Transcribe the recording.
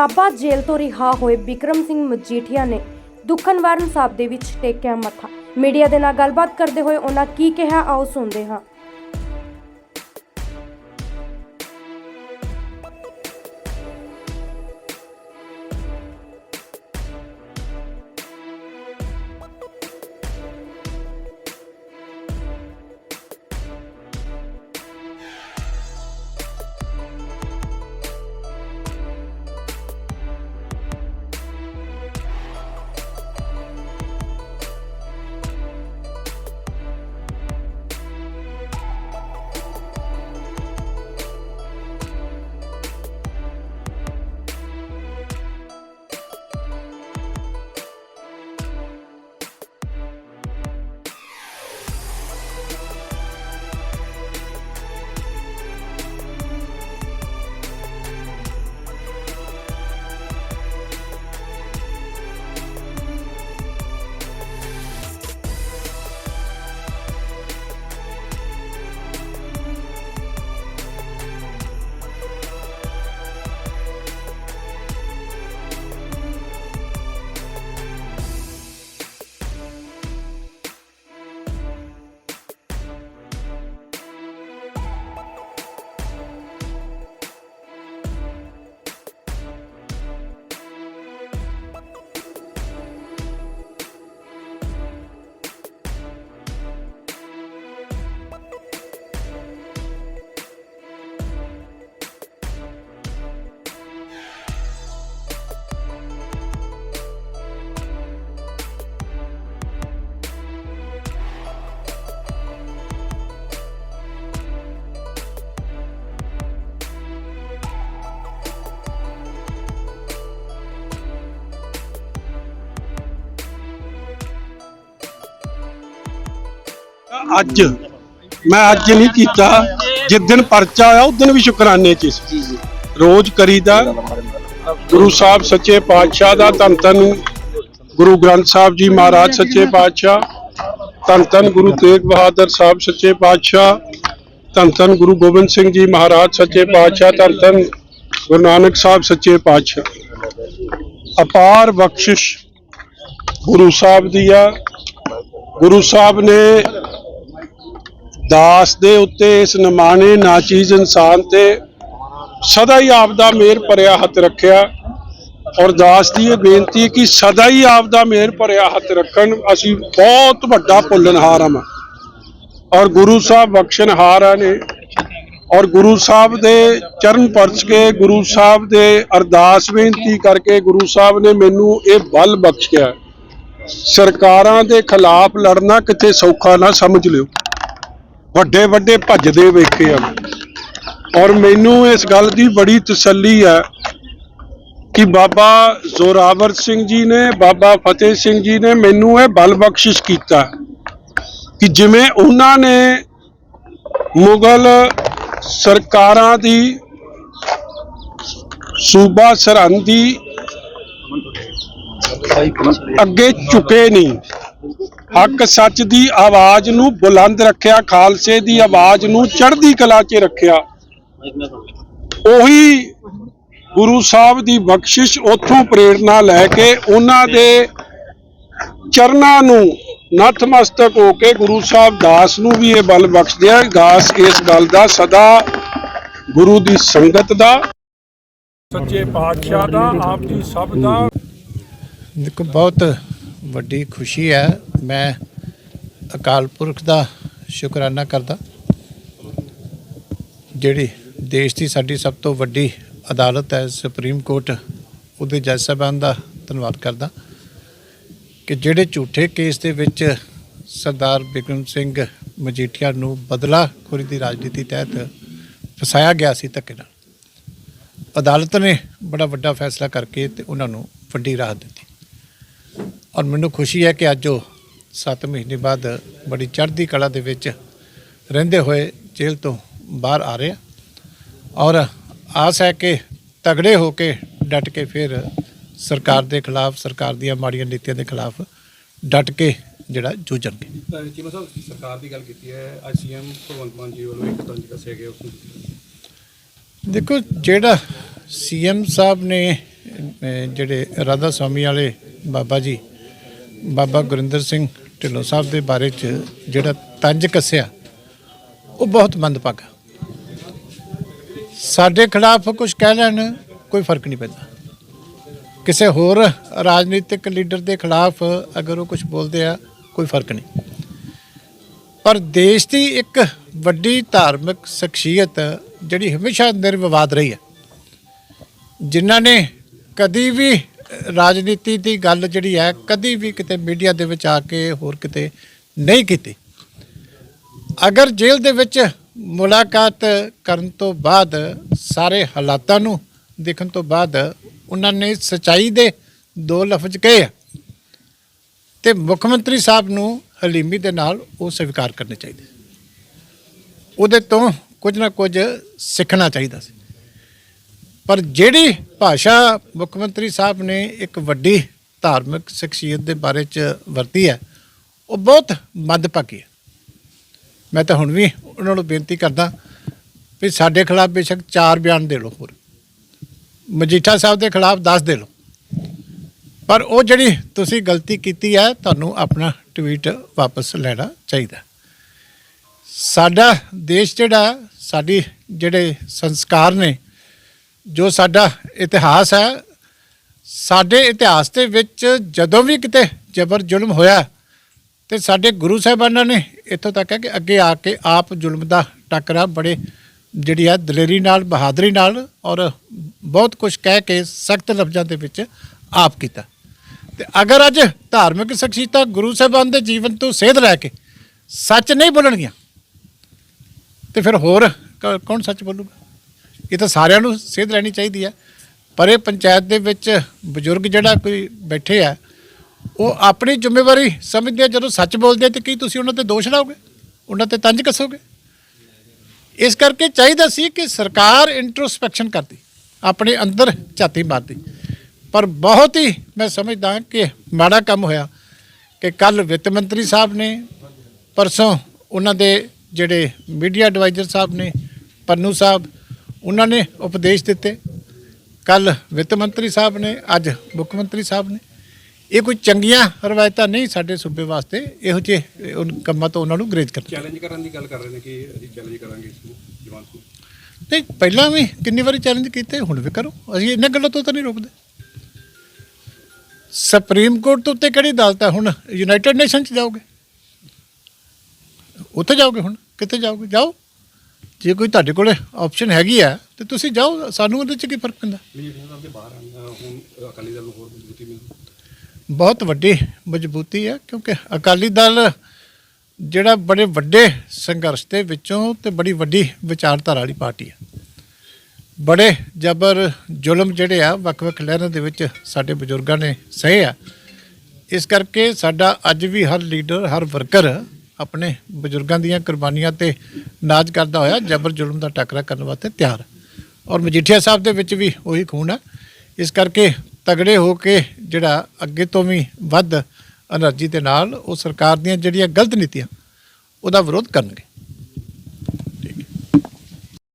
ਨਾਭਾ ਜੇਲ੍ਹ ਤੋਂ ਰਿਹਾ ਹੋਏ ਵਿਕਰਮ ਸਿੰਘ ਮਜੀਠੀਆ ਨੇ ਦੁਖਨਵਾਰਨ ਸਾਹਿਬ ਦੇ ਵਿੱਚ ਟੇਕਿਆ ਮੱਥਾ। ਮੀਡੀਆ ਦੇ ਨਾਲ ਗੱਲਬਾਤ ਕਰਦੇ ਹੋਏ ਉਹਨਾਂ ਕੀ ਕਿਹਾ, ਆਓ ਸੁਣਦੇ ਹਾਂ। ਅੱਜ, ਮੈਂ ਅੱਜ ਨਹੀਂ ਕੀਤਾ। ਜਿਸ ਦਿਨ ਪਰਚਾ ਆਇਆ ਦਿਨ ਵੀ ਸ਼ੁਕਰਾਨੇ ਚ ਸੀ। ਰੋਜ਼ ਕਰੀਦਾ। ਗੁਰੂ ਸਾਹਿਬ ਸੱਚੇ ਪਾਤਸ਼ਾਹ ਦਾ ਧੰਨ ਧੰਨ ਗੁਰੂ ਗ੍ਰੰਥ ਸਾਹਿਬ ਜੀ ਮਹਾਰਾਜ ਸੱਚੇ ਪਾਤਸ਼ਾਹ, ਧੰਨ ਧੰਨ ਗੁਰੂ ਤੇਗ ਬਹਾਦਰ ਸਾਹਿਬ ਸੱਚੇ ਪਾਤਸ਼ਾਹ, ਧੰਨ ਧੰਨ ਗੁਰੂ ਗੋਬਿੰਦ ਸਿੰਘ ਜੀ ਮਹਾਰਾਜ ਸੱਚੇ ਪਾਤਸ਼ਾਹ, ਧੰਨ ਧੰਨ ਗੁਰੂ ਨਾਨਕ ਸਾਹਿਬ ਸੱਚੇ ਪਾਤਸ਼ਾਹ। ਅਪਾਰ ਬਖਸ਼ਿਸ਼ ਗੁਰੂ ਸਾਹਿਬ ਦੀ ਆ। ਗੁਰੂ ਸਾਹਿਬ ਨੇ ਦਾਸ ਦੇ ਉੱਤੇ ਇਸ ਨਮਾਣੇ ਨਾਚੀਜ਼ ਇਨਸਾਨ ਤੇ ਸਦਾ ਹੀ ਆਪ ਦਾ ਮਿਹਰ ਭਰਿਆ ਹੱਥ ਰੱਖਿਆ ਔਰ ਦਾਸ ਦੀ ਇਹ ਬੇਨਤੀ ਕਿ ਸਦਾ ਹੀ ਆਪ ਦਾ ਮਿਹਰ ਭਰਿਆ ਹੱਥ ਰੱਖਣ, ਅਸੀਂ ਬਹੁਤ ਵੱਡਾ ਭੁੱਲਣਹਾਰ ਹਾਂ। ਔਰ ਗੁਰੂ ਸਾਹਿਬ ਬਖਸ਼ਣਹਾਰ ਨੇ ਔਰ ਗੁਰੂ ਸਾਹਿਬ ਦੇ ਚਰਨ ਪਰਚ ਕੇ ਗੁਰੂ ਸਾਹਿਬ ਦੇ ਅਰਦਾਸ ਬੇਨਤੀ ਕਰਕੇ ਗੁਰੂ ਸਾਹਿਬ ਨੇ ਮੈਨੂੰ ਇਹ ਬਲ ਬਖਸ਼ਿਆ। ਸਰਕਾਰਾਂ ਦੇ ਖਿਲਾਫ ਲੜਨਾ ਕਿਤੇ ਸੌਖਾ ਨਾ ਸਮਝ ਲਿਓ। ਵੱਡੇ ਵੱਡੇ ਭੱਜਦੇ ਵੇਖੇ ਆ। ਔਰ ਮੈਨੂੰ ਇਸ ਗੱਲ ਦੀ ਬੜੀ ਤਸੱਲੀ ਹੈ ਕਿ ਬਾਬਾ ਜ਼ੋਰਾਵਰ ਸਿੰਘ ਜੀ ਨੇ, ਬਾਬਾ ਫਤਿਹ ਸਿੰਘ ਜੀ ਨੇ ਮੈਨੂੰ ਇਹ ਬਲ ਬਖਸ਼ਿਸ਼ ਕੀਤਾ ਕਿ ਜਿਵੇਂ ਉਹਨਾਂ ਨੇ ਮੁਗਲ ਸਰਕਾਰਾਂ ਦੀ ਸੂਬਾ ਸਰਹੰਦ ਦੀ ਅੱਗੇ ਝੁਕੇ ਨਹੀਂ। ਹੱਕ ਸੱਚ ਦੀ ਆਵਾਜ਼ ਨੂੰ ਬੁਲੰਦ ਰੱਖਿਆ ਖਾਲਸੇ ਦੀ ਆਵਾਜ਼ ਨੂੰ ਚੜ੍ਹਦੀ ਕਲਾ 'ਚ ਰੱਖਿਆ। ਉਹੀ ਗੁਰੂ ਸਾਹਿਬ ਦੀ ਬਖਸ਼ਿਸ਼ ਉਥੋਂ ਪ੍ਰੇਰਣਾ ਲੈ ਕੇ ਉਹਨਾਂ ਦੇ ਚਰਨਾਂ ਨੂੰ ਨਤਮਸਤਕ ਹੋ ਕੇ ਗੁਰੂ ਸਾਹਿਬ ਦਾਸ ਨੂੰ ਵੀ ਇਹ ਬਲ ਬਖਸ਼ਦੇ ਆ। ਦਾਸ ਇਸ ਗੱਲ ਦਾ ਸਦਾ ਗੁਰੂ ਦੀ ਸੰਗਤ ਦਾ। ਸੱਚੇ ਪਾਤਸ਼ਾਹ ਦਾ ਆਪ ਜੀ ਸਭ ਦਾ। ਦੇਖੋ ਬਹੁਤ ਵੱਡੀ ਖੁਸ਼ੀ ਹੈ ਮੈਂ ਅਕਾਲ ਪੁਰਖ ਦਾ ਸ਼ੁਕਰਾਨਾ ਕਰਦਾ। ਜਿਹੜੀ ਦੇਸ਼ ਦੀ ਸਾਡੀ ਸਭ ਤੋਂ ਵੱਡੀ ਅਦਾਲਤ ਹੈ, ਸੁਪਰੀਮ ਕੋਰਟ, ਉਹਦੇ ਜੱਜ ਸਾਹਿਬਾਨ ਦਾ ਧੰਨਵਾਦ ਕਰਦਾ ਕਿ ਜਿਹੜੇ ਝੂਠੇ ਕੇਸ ਦੇ ਵਿੱਚ ਸਰਦਾਰ ਬਿਕਰਮ ਸਿੰਘ ਮਜੀਠੀਆ ਨੂੰ ਬਦਲਾਖੋਰੀ ਦੀ ਰਾਜਨੀਤੀ ਤਹਿਤ ਫਸਾਇਆ ਗਿਆ ਸੀ ਧੱਕੇ ਨਾਲ। ਅਦਾਲਤ ਨੇ ਬੜਾ ਵੱਡਾ ਫੈਸਲਾ ਕਰਕੇ ਤੇ ਉਹਨਾਂ ਨੂੰ ਵੱਡੀ ਰਾਹਤ ਦਿੱਤੀ। ਔਰ ਮੈਨੂੰ ਖੁਸ਼ੀ ਹੈ ਕਿ ਅੱਜ ਉਹ 7 ਮਹੀਨੇ ਬਾਅਦ ਬੜੀ ਚੜ੍ਹਦੀ ਕਲਾ ਦੇ ਵਿੱਚ ਰਹਿੰਦੇ ਹੋਏ ਜੇਲ੍ਹ ਤੋਂ ਬਾਹਰ ਆ ਰਹੇ ਔਰ ਆਸ ਹੈ ਕਿ ਤਗੜੇ ਹੋ ਕੇ ਡਟ ਕੇ ਫਿਰ ਸਰਕਾਰ ਦੇ ਖਿਲਾਫ ਸਰਕਾਰ ਦੀਆਂ ਮਾੜੀਆਂ ਨੀਤੀਆਂ ਦੇ ਖਿਲਾਫ ਡਟ ਕੇ ਜਿਹੜਾ ਜੂਝਣਗੇ। ਸਾਹਿਬ ਸਰਕਾਰ ਦੀ ਗੱਲ ਕੀਤੀ ਹੈ ਅੱਜ ਸੀਐਮ ਭਗਵੰਤ ਮਾਨ ਜੀ ਵੱਲੋਂ ਇੱਕ ਤੰਜ ਕੱਸਿਆ ਗਿਆ ਉਸ ਨੂੰ। ਦੇਖੋ ਜਿਹੜਾ ਸੀਐਮ ਸਾਹਿਬ ਨੇ ਜਿਹੜੇ ਰਾਧਾ ਸਵਾਮੀ ਵਾਲੇ ਬਾਬਾ ਜੀ ਬਾਬਾ ਗੁਰਿੰਦਰ ਸਿੰਘ ਢਿੱਲੋਂ ਸਾਹਿਬ ਦੇ ਬਾਰੇ ਚ ਜਿਹੜਾ ਤੰਜ ਕੱਸਿਆ, ਉਹ ਬਹੁਤ ਮੰਦਭਾਗਾ। ਸਾਡੇ ਖਿਲਾਫ ਕੁਝ ਕਹਿ ਲੈਣ ਕੋਈ ਫ਼ਰਕ ਨਹੀਂ ਪੈਂਦਾ। ਕਿਸੇ ਹੋਰ ਰਾਜਨੀਤਿਕ ਲੀਡਰ ਦੇ ਖਿਲਾਫ ਅਗਰ ਉਹ ਕੁਝ ਬੋਲਦੇ ਆ, ਕੋਈ ਫ਼ਰਕ ਨਹੀਂ। ਪਰ ਦੇਸ਼ ਦੀ ਇੱਕ ਵੱਡੀ ਧਾਰਮਿਕ ਸ਼ਖਸੀਅਤ ਜਿਹੜੀ ਹਮੇਸ਼ਾ ਨਿਰਵਿਵਾਦ ਰਹੀ ਹੈ, ਜਿਨ੍ਹਾਂ ਨੇ ਕਦੀ ਵੀ ਰਾਜਨੀਤੀ ਦੀ ਗੱਲ ਜਿਹੜੀ ਹੈ, ਕਦੀ ਵੀ ਕਿਤੇ ਮੀਡੀਆ ਦੇ ਵਿੱਚ ਆ ਕੇ ਹੋਰ ਕਿਤੇ ਨਹੀਂ ਕੀਤੀ। ਅਗਰ ਜੇਲ੍ਹ ਦੇ ਵਿੱਚ ਮੁਲਾਕਾਤ ਕਰਨ ਤੋਂ ਬਾਅਦ ਸਾਰੇ ਹਾਲਾਤਾਂ ਨੂੰ ਦੇਖਣ ਤੋਂ ਬਾਅਦ ਉਹਨਾਂ ਨੇ ਸਚਾਈ ਦੇ ਦੋ ਲਫ਼ਜ਼ ਕਹੇ ਆ, ਤੇ ਮੁੱਖ ਮੰਤਰੀ ਸਾਹਿਬ ਨੂੰ ਹਲੀਮੀ ਦੇ ਨਾਲ ਉਹ ਸਵੀਕਾਰ ਕਰਨੇ ਚਾਹੀਦੇ। ਉਹਦੇ ਤੋਂ ਕੁਝ ਨਾ ਕੁਝ ਸਿੱਖਣਾ ਚਾਹੀਦਾ ਸੀ। ਪਰ ਜਿਹੜੀ ਭਾਸ਼ਾ ਮੁੱਖ ਮੰਤਰੀ ਸਾਹਿਬ ਨੇ ਇੱਕ ਵੱਡੀ ਧਾਰਮਿਕ ਸ਼ਖਸੀਅਤ ਦੇ ਬਾਰੇ ਚ ਵਰਤੀ ਹੈ, ਉਹ ਬਹੁਤ ਮੱਦਭਾਗੀ ਹੈ। ਮੈਂ ਤਾਂ ਹੁਣ ਵੀ ਉਹਨਾਂ ਨੂੰ ਬੇਨਤੀ ਕਰਦਾ ਵੀ ਸਾਡੇ ਖਿਲਾਫ ਬੇਸ਼ੱਕ ਚਾਰ ਬਿਆਨ ਦੇ ਲਓ ਹੋਰ। ਮਜੀਠਾ ਸਾਹਿਬ ਦੇ ਖਿਲਾਫ 10 ਦੇ ਲਓ। ਪਰ ਉਹ ਜਿਹੜੀ ਤੁਸੀਂ ਗਲਤੀ ਕੀਤੀ ਹੈ, ਤੁਹਾਨੂੰ ਆਪਣਾ ਟਵੀਟ ਵਾਪਸ ਲੈਣਾ ਚਾਹੀਦਾ। ਸਾਡਾ ਦੇਸ਼ ਜਿਹੜਾ, ਸਾਡੀ ਜਿਹੜੇ ਸੰਸਕਾਰ ਨੇ ਜੋ ਸਾਡਾ ਇਤਿਹਾਸ ਹੈ, ਸਾਡੇ ਇਤਿਹਾਸ ਦੇ ਵਿੱਚ ਜਦੋਂ ਵੀ ਕਿਤੇ ਜ਼ਬਰ ਜ਼ੁਲਮ ਹੋਇਆ, ਤੇ ਸਾਡੇ ਗੁਰੂ ਸਾਹਿਬਾਨਾਂ ਨੇ ਇੱਥੋਂ ਤੱਕ ਹੈ ਕਿ ਅੱਗੇ ਆ ਕੇ ਆਪ ਜ਼ੁਲਮ ਦਾ ਟੱਕਰਾ ਬੜੇ ਜਿਹੜੀ ਆ ਦਲੇਰੀ ਨਾਲ, ਬਹਾਦਰੀ ਨਾਲ ਔਰ ਬਹੁਤ ਕੁਝ ਕਹਿ ਕੇ ਸਖਤ ਲਫ਼ਜ਼ਾਂ ਦੇ ਵਿੱਚ ਆਪ ਕੀਤਾ। ਤੇ ਅਗਰ ਅੱਜ ਧਾਰਮਿਕ ਸ਼ਖਸੀਅਤਾਂ ਗੁਰੂ ਸਾਹਿਬਾਨ ਦੇ ਜੀਵਨ ਤੋਂ ਸੇਧ ਲੈ ਕੇ ਸੱਚ ਨਹੀਂ ਬੋਲਣਗੀਆਂ, ਤੇ ਫਿਰ ਹੋਰ ਕ- ਕੌਣ ਸੱਚ ਬੋਲੂਗਾ? ਇਹ ਤਾਂ ਸਾਰਿਆਂ ਨੂੰ ਸੇਧ ਲੈਣੀ ਚਾਹੀਦੀ ਹੈ ਪਰ ਇਹ ਪੰਚਾਇਤ ਦੇ ਵਿੱਚ ਬਜ਼ੁਰਗ ਜਿਹੜਾ ਕੋਈ ਬੈਠੇ ਆ, ਉਹ ਆਪਣੀ ਜ਼ਿੰਮੇਵਾਰੀ ਸਮਝਦੇ ਆ, ਜਦੋਂ ਸੱਚ ਬੋਲਦੇ ਆ, ਤੇ ਕੀ ਤੁਸੀਂ ਉਹਨਾਂ ਤੇ ਦੋਸ਼ ਲਾਓਗੇ? ਉਹਨਾਂ ਤੇ ਤੰਜ ਕੱਸੋਗੇ? ਇਸ ਕਰਕੇ ਚਾਹੀਦਾ ਸੀ ਕਿ ਸਰਕਾਰ ਇੰਟਰੋਸਪੈਕਸ਼ਨ ਕਰਦੀ, ਆਪਣੇ ਅੰਦਰ ਝਾਤੀ ਮਾਰਦੀ। ਪਰ ਬਹੁਤ ਹੀ ਮੈਂ ਸਮਝਦਾ ਕਿ ਮਾੜਾ ਕੰਮ ਹੋਇਆ ਕਿ ਕੱਲ ਵਿੱਤ ਮੰਤਰੀ ਸਾਹਿਬ ਨੇ, ਪਰਸੋਂ ਉਹਨਾਂ ਦੇ ਜਿਹੜੇ ਮੀਡੀਆ ਐਡਵਾਈਜ਼ਰ ਸਾਹਿਬ ਨੇ, ਪੰਨੂ ਸਾਹਿਬ ਉਹਨਾਂ ਨੇ ਉਪਦੇਸ਼ ਦਿੱਤੇ। ਕੱਲ ਵਿੱਤ ਮੰਤਰੀ ਸਾਹਿਬ ਨੇ ਅੱਜ ਮੁੱਖ ਮੰਤਰੀ ਸਾਹਿਬ ਨੇ। ਇਹ ਕੋਈ ਚੰਗੀਆਂ ਰਵਾਇਤਾਂ ਨਹੀਂ ਸਾਡੇ ਸੂਬੇ ਵਾਸਤੇ ਇਹੋ ਜਿਹੇ ਕੰਮਾਂ ਤੋਂ ਉਹਨਾਂ ਨੂੰ ਗਰੇਜ ਕਰਨਾ। ਚੈਲੰਜ ਕਰਨ ਦੀ ਗੱਲ ਕਰ ਰਹੇ ਨੇ ਕਿ ਅਸੀਂ ਚੈਲੰਜ ਕਰਾਂਗੇ ਇਸ ਨੂੰ ਜਵਾਨ ਨੂੰ? ਨਹੀਂ ਪਹਿਲਾਂ ਵੀ ਕਿੰਨੀ ਵਾਰੀ ਚੈਲੰਜ ਕੀਤੇ ਹੁਣ ਵੀ ਕਰੋ। ਅਸੀਂ ਇਹਨਾਂ ਗੱਲਾਂ ਤੋਂ ਤਾਂ ਨਹੀਂ ਰੁਕਦੇ। ਸੁਪਰੀਮ ਕੋਰਟ ਤੋਂ ਉੱਤੇ ਕਿਹੜੀ ਅਦਾਲਤ ਹੈ ਹੁਣ ਯੂਨਾਈਟਿਡ ਨੇਸ਼ਨ ਚ ਜਾਓਗੇ। ਉੱਥੇ ਜਾਓਗੇ ਹੁਣ? ਕਿੱਥੇ ਜਾਓਗੇ? ਜਾਓ। ਜੇ ਕੋਈ ਤੁਹਾਡੇ ਕੋਲੇ ਆਪਸ਼ਨ ਹੈਗੀ ਆ ਤੇ ਤੁਸੀਂ ਜਾਓ ਸਾਨੂੰ ਉਹਦੇ ਚ ਕੀ ਫ਼ਰਕ ਪੈਂਦਾ? ਬਹੁਤ ਵੱਡੀ ਮਜ਼ਬੂਤੀ ਹੈ ਕਿਉਂਕਿ ਅਕਾਲੀ ਦਲ ਜਿਹੜਾ ਬੜੇ ਵੱਡੇ ਸੰਘਰਸ਼ ਦੇ ਵਿੱਚੋਂ ਤੇ ਬੜੀ ਵੱਡੀ ਵਿਚਾਰਧਾਰਾ ਵਾਲੀ ਪਾਰਟੀ ਹੈ। ਬੜੇ ਜ਼ਬਰ ਜ਼ੁਲਮ ਜਿਹੜੇ ਆ ਵੱਖ-ਵੱਖ ਲਹਿਰਾਂ ਦੇ ਵਿੱਚ ਸਾਡੇ ਬਜ਼ੁਰਗਾਂ ਨੇ ਸਹੇ ਆ। ਇਸ ਕਰਕੇ ਸਾਡਾ ਅੱਜ ਵੀ ਹਰ ਲੀਡਰ ਹਰ ਵਰਕਰ ਆਪਣੇ ਬਜ਼ੁਰਗਾਂ ਦੀਆਂ ਕੁਰਬਾਨੀਆਂ ਤੇ ਨਾਜ਼ ਕਰਦਾ ਹੋਇਆ ਜਬਰ ਜ਼ੁਲਮ ਦਾ ਟੱਕਰਾ ਕਰਨ ਵਾਸਤੇ ਤਿਆਰ। ਔਰ ਮਜੀਠੀਆ ਸਾਹਿਬ ਦੇ ਵਿੱਚ ਵੀ ਉਹੀ ਖੂਨ ਹੈ। ਇਸ ਕਰਕੇ ਤਗੜੇ ਹੋ ਕੇ ਜਿਹੜਾ ਅੱਗੇ ਤੋਂ ਵੀ ਵੱਧ એનર્ਜੀ ਦੇ ਨਾਲ ਉਹ ਸਰਕਾਰ ਦੀਆਂ ਜਿਹੜੀਆਂ ਗਲਤ ਨੀਤੀਆਂ, ਉਹਦਾ ਵਿਰੋਧ ਕਰਨਗੇ।